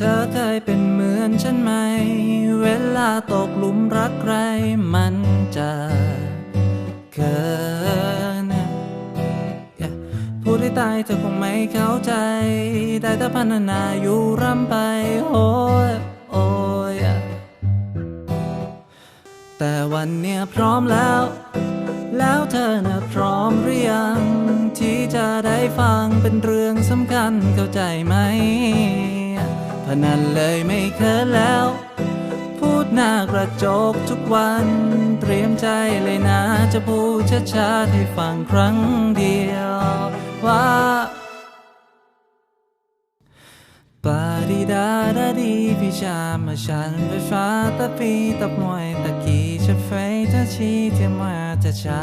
เธอเคยเป็นเหมือนฉันไหม เวลาตกหลุมรักใครมันจะเกินพูดให้ตายเธอคงไม่เข้าใจ ได้แต่พันนาอยู่ร่ำไปโอ้ยโอ้ยแต่วันเนี้ยพร้อมแล้ว แล้วเธอน่ะพร้อมหรือยัง ที่จะได้ฟังเป็นเรื่องสำคัญเข้าใจไหม พนันเลยไม่เคินแล้ว พูดหน้ากระจกทุกวัน เตรียมใจเลยนะ จะพูดช้าๆให้ฟังครั้งเดียว ว่าปาดีดาดาดีพิชามาฉันไปฟ้าตะปีตะมวยตะกี้จะไฟตะชีเทียมาจะชา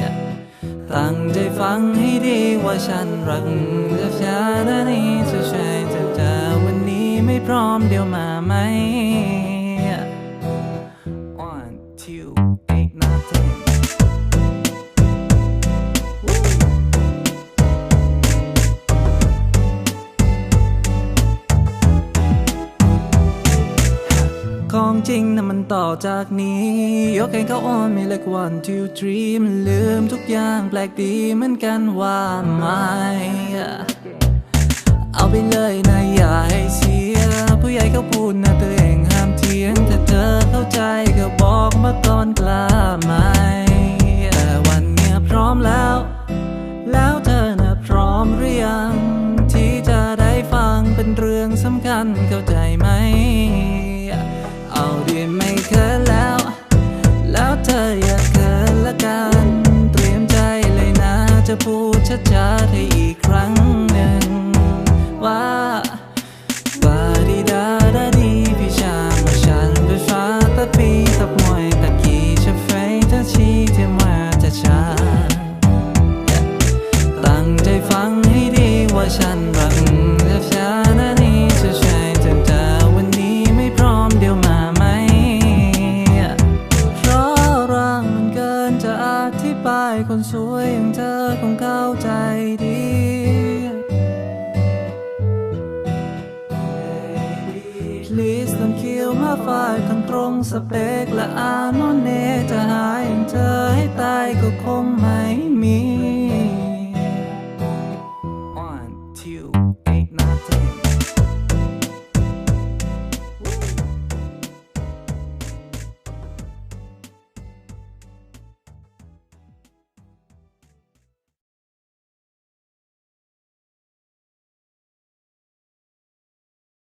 Yeah ตั้งใจฟังให้ดีว่าฉันรักจะชาดานี้จะใช่จ เจอวันนี้ไม่พร้อมเดี๋ยวมาไหม One two eight nine ten ของจริงนะมันต่อจากนี้ ยกให้เขาอ้อนมีเลข one two three มันลืมทุกอย่างแปลกดีเหมือนกันว่าไหมเอา ไปเลยนะอย่าให้เสียผู้ใหญ่เขาพูดนะตัวเองห้ามเถียงถ้าเธอเข้าใจก็บอกมาก่อนกล้าไหมแต่วันเนี้ยพร้อมแล้ว แล้วเธอน่ะพร้อมหรือยัง ที่จะได้ฟังเป็นเรื่องสำคัญเข้าใจไหม เอาดีไม่เคินแล้ว แล้วเธออย่าเคินละกัน เตรียมใจเลยนะจะพูดช้าๆให้อีกครั้ง ฉันรักและชานะนี้จะใช่เธอแต่วันนี้ไม่พร้อมเดี๋ยวมาไหม เพราะรังมันเกินจะอธิบายคนสวยอย่างเธอคงเข้าใจดี Please don't kill my vibe ทั้งตรงสเปกและอานนเนจะหายอย่างเธอให้ตายก็คง you ain't nothing.